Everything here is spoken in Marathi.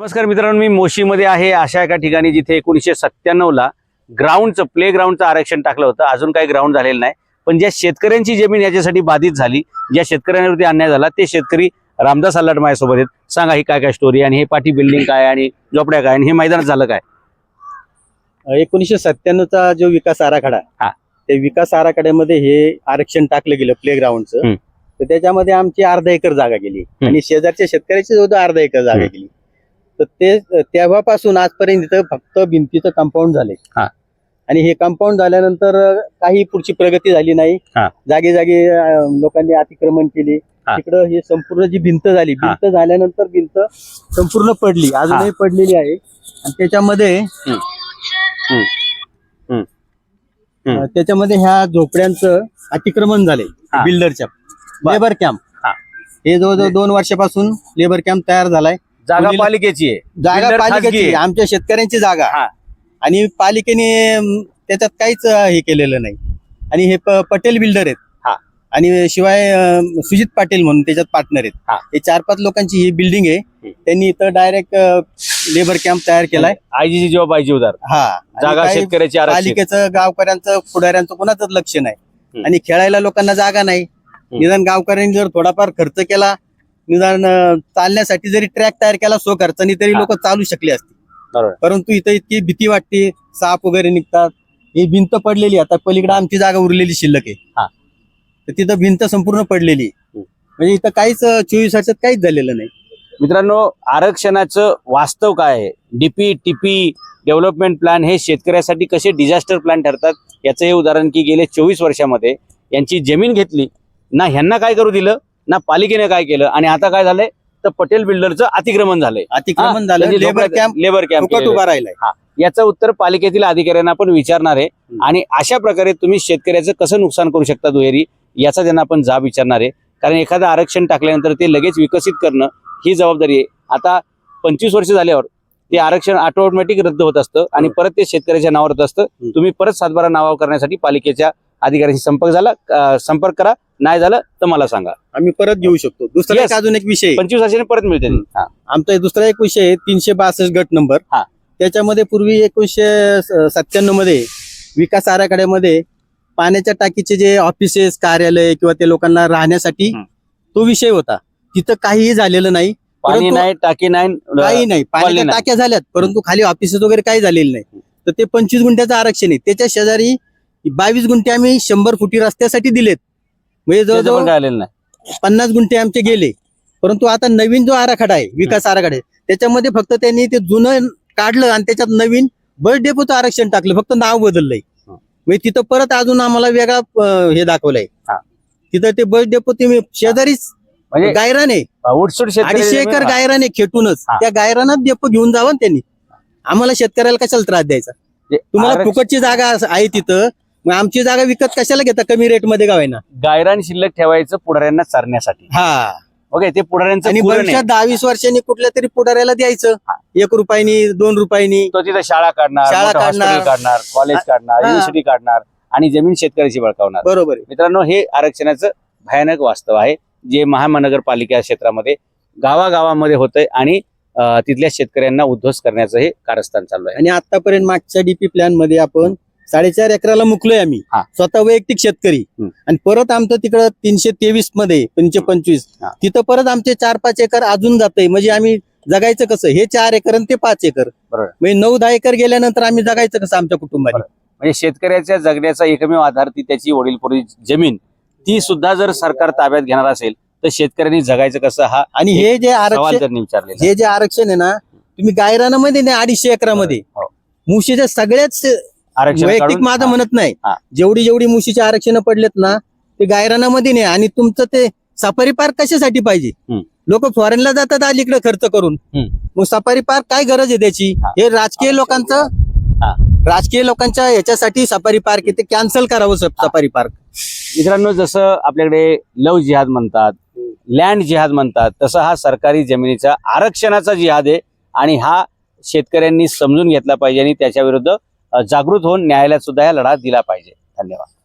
नमस्कार मित्रांनो मी मोशीमध्ये आहे. अशा एका ठिकाणी जिथे एकोणीसशे सत्त्याण्णवला ग्राउंडचं प्ले ग्राउंडचं आरक्षण टाकलं होतं. अजून काही ग्राउंड झालेलं नाही. पण ज्या शेतकऱ्यांची जमीन याच्यासाठी बाधित झाली ज्या शेतकऱ्यांवरती अन्याय झाला ते शेतकरी रामदास आल्लाट माझ्यासोबत आहेत. सांगा ही काय काय स्टोरी आणि हे पाठी बिल्डिंग काय आणि झोपड्या काय आणि हे मैदानात झालं काय? एकोणीसशे सत्त्याण्णवचा जो विकास आराखडा हा. त्या विकास आराखड्यामध्ये हे आरक्षण टाकलं गेलं प्ले ग्राउंडचं. तर त्याच्यामध्ये आमची अर्धा एकर जागा गेली. आणि शेजारच्या शेतकऱ्याची सुद्धा अर्धा एकर जागा. गेली. तर ते तेव्हापासून आजपर्यंत इथं फक्त भिंतीचं कंपाऊंड झाले हा. आणि हे कंपाऊंड झाल्यानंतर काही पुढची प्रगती झाली नाही हा. जागी जागी लोकांनी अतिक्रमण केली. तिकडं ही संपूर्ण जी भिंत झाली. भिंत झाल्यानंतर भिंत संपूर्ण पडली अजूनही पडलेली आहे आणि त्याच्यामध्ये त्याच्यामध्ये ह्या झोपड्यांचं अतिक्रमण झाले. बिल्डरच्या बर. लेबर कॅम्प हा. हे जवळजवळ दोन वर्षापासून लेबर कॅम्प तयार झालाय जागा मुलीला- पालिकेची आहे. जागा खाजगी पालिकेची आहे. आमच्या शेतकऱ्यांची जागा. हा. आणि पालिकेने अं, त्याच्यात काहीच अं, हे केलेलं नाही. आणि हे प- पटेल बिल्डर आहेत. हा. आणि शिवाय अं, सुजित पाटील म्हणून त्याच्यात पार्टनर आहेत. हा. चार पाच लोकांची ही बिल्डिंग आहे. त्यांनी इथं डायरेक्ट लेबर कॅम्प तयार केलाय. आयजीची जेव्हा पाहिजे उदार हा. आणि जागा काही शेतकऱ्याची पालिकेचं गावकऱ्यांचं पुढाऱ्यांचं कोणाचंच लक्ष नाही. हम्म. आणि खेळायला लोकांना जागा नाही. निदान गावकऱ्यांनी जर थोडाफार खर्च केला निदान चालण्यासाठी जरी ट्रॅक तयार केला सो खर्चानी तरी. लोक चालू शकले असते. परंतु इथं इतकी भीती वाटते साप वगैरे निघतात. ही भिंत पडलेली आता पलीकडे आमची जागा उरलेली शिल्लक हा. आहे तर तिथं भिंत संपूर्ण पडलेली. म्हणजे इथं काहीच चोवीस वर्षात काहीच झालेलं नाही. मित्रांनो आरक्षणाचं वास्तव काय आहे? डीपी टीपी डेव्हलपमेंट प्लॅन हे शेतकऱ्यासाठी कसे डिझास्टर प्लॅन ठरतात याचं हे उदाहरण की गेले चोवीस वर्षामध्ये यांची जमीन घेतली. ना ह्यांना काय करू दिलं? ना पालिकेने काय केलं आणि आता काय झालंय? तर पटेल बिल्डरचं अतिक्रमण झालंय. अतिक्रमण झालं लेबर कॅम्प लेबर कॅम्प फुकट उभा राहिलाय. याचं उत्तर पालिकेतील अधिकाऱ्यांना पण विचारणार आहे. आणि अशा प्रकारे तुम्ही शेतकऱ्याचं कसं नुकसान करू शकता दुहेरी याचा त्यांना आपण जाब विचारणार आहे. कारण एखादं आरक्षण टाकल्यानंतर ते लगेच विकसित करणं ही जबाबदारी आहे. आता पंचवीस वर्ष झाल्यावर ते आरक्षण ऑटोमॅटिक रद्द होत असतं आणि परत ते शेतकऱ्याच्या नावावर होत असतं. तुम्ही परत सातबारा नावावर करण्यासाठी पालिकेच्या अधिकाऱ्यांशी संपर्क झाला संपर्क करा नाही झालं तर मला सांगा आम्ही परत घेऊ शकतो दुसरा Yes. एक अजून एक विषय आहे. पंचवीस वर्षाने परत मिळते ती. हा. आमचा एक दुसरा एक विषय आहे तीनशे बासष्ट गट नंबर हा. त्याच्यामध्ये पूर्वी एकोणीसशे सत्त्याण्णवमध्ये विकास आराखड्यामध्ये पाण्याच्या टाकीचे जे ऑफिसेस कार्यालय किंवा ते लोकांना राहण्यासाठी. तो विषय होता तिथं काहीही झालेलं नाही पाणी परंतु- नाही टाकी नाही काही नाही पाण्याच्या नाही. टाक्या झाल्यात परंतु खाली ऑफिसेस वगैरे काही झालेलं नाही तर ते पंचवीस गुंठ्याचं आरक्षण आहे त्याच्या शेजारी बावीस गुंठे आम्ही शंभर फुटी रस्त्यासाठी दिलेत. म्हणजे त्याचं पण जवळजवळ काय आलेलं नाही. पन्नास गुंठे आमचे गेले. परंतु आता नवीन जो आराखडा आहे विकास आराखडा आहे त्याच्यामध्ये फक्त त्यांनी ते जुनं काढलं आणि त्याच्यात नवीन बस डेपोचं आरक्षण टाकलं. फक्त नाव बदललंय. हं. म्हणजे तिथं परत अजून आम्हाला वेगळा अं, हे दाखवलंय. हा. तिथं ते बस डेपो ते शेजारीच म्हणजे गायरान शेतकरी अडीचशे एकर गायरान खेटूनच. हा. त्या गायरानात डेपो घेऊन जावं ना त्यांनी. आम्हाला शेतकऱ्याला कशाला त्रास द्यायचा? जे तुम्हाला आरक्षण- फुकटची जागा आहे तिथं. मग आमची जागा विकत कशाला घेता? कमी रेटमध्ये गावायना गायरान शिल्लक ठेवायचं पुढाऱ्यांना चारण्यासाठी. हा. ओके ते पुढाऱ्यांचं आणि कुरण आहे. भविष्यात दहा वीस वर्षांनी कुठल्या तरी पुढाऱ्याला द्यायचं. हा. एक रुपयानी दोन रुपयानी. तो तिथे शाळा काढणार शाळा मोठं काढणार. काढणार कॉलेज काढणार हा. युनिव्हर्सिटी काढणार आणि जमीन शेतकऱ्याची बळकावणार. बरोबर आहे. मित्रांनो हे आरक्षणाचं भयानक वास्तव आहे जे महानगरपालिका क्षेत्रामध्ये गावागावामध्ये होतंय आणि अं, तिथल्या शेतकऱ्यांना उद्ध्वस्त करण्याचं हे कारस्थान चालू आहे. आणि आतापर्यंत मागच्या डीपी प्लॅनमध्ये आपण साडेचार एकराला मुकलोय आम्ही हा. स्वतः वैयक्तिक शेतकरी हम्म. आणि परत आमचं तिकडं तीनशे तेवीसमध्ये तीनशे पंचवीस हा. तिथं परत आमचे चार पाच एकर अजून जातंय म्हणजे आम्ही जगायचं कसं हे चार एकर आणि ते पाच एकर बरोबर. म्हणजे नऊ दहा एकर गेल्यानंतर आम्ही जगायचं कसं आमच्या कुटुंबाने म्हणजे शेतकऱ्याच्या जगण्याचा एकमेव आधार ती त्याची वडीलपुरी जमीन ती सुद्धा जर सरकार ताब्यात घेणार असेल तर शेतकऱ्यांनी जगायचं कसं हा आणि हे जे सवाल आरक्षण त्यांनी विचारलेला आहे. हे जे आरक्षण आहे ना तुम्ही गायरानामध्ये नाही अडीचशे एकरामध्ये हो. मुशीच्या सगळ्याच आरक्षण वैयक्तिक काढून- माझं. म्हणत नाही हा. जेवढी जेवढी मुशीचे आरक्षण पडलेत ना ते गायरानामध्ये नाही आणि तुमचं ते सफारी पार्क कशासाठी पाहिजे हम्म. लोक फॉरेनला जातात अलीकडे खर्च करून हम्म. मग सफारी पार्क काय गरज आहे त्याची हा. हे राजकीय लोकांचं हा. राजकीय लोकांच्या ह्याच्यासाठी सफारी पार्क आहे ते कॅन्सल करावं स- सफारी पार्क मित्रांनो जसं आपल्याकडे लव जिहाद म्हणतात लँड जिहाद म्हणतात तसं हा सरकारी जमिनीचा आरक्षणाचा जिहाद आहे आणि हा शेतकऱ्यांनी समजून घेतला पाहिजे आणि त्याच्या विरुद्ध जागृत होऊन न्यायालयात सुद्धा या लढा दिला पाहिजे. धन्यवाद.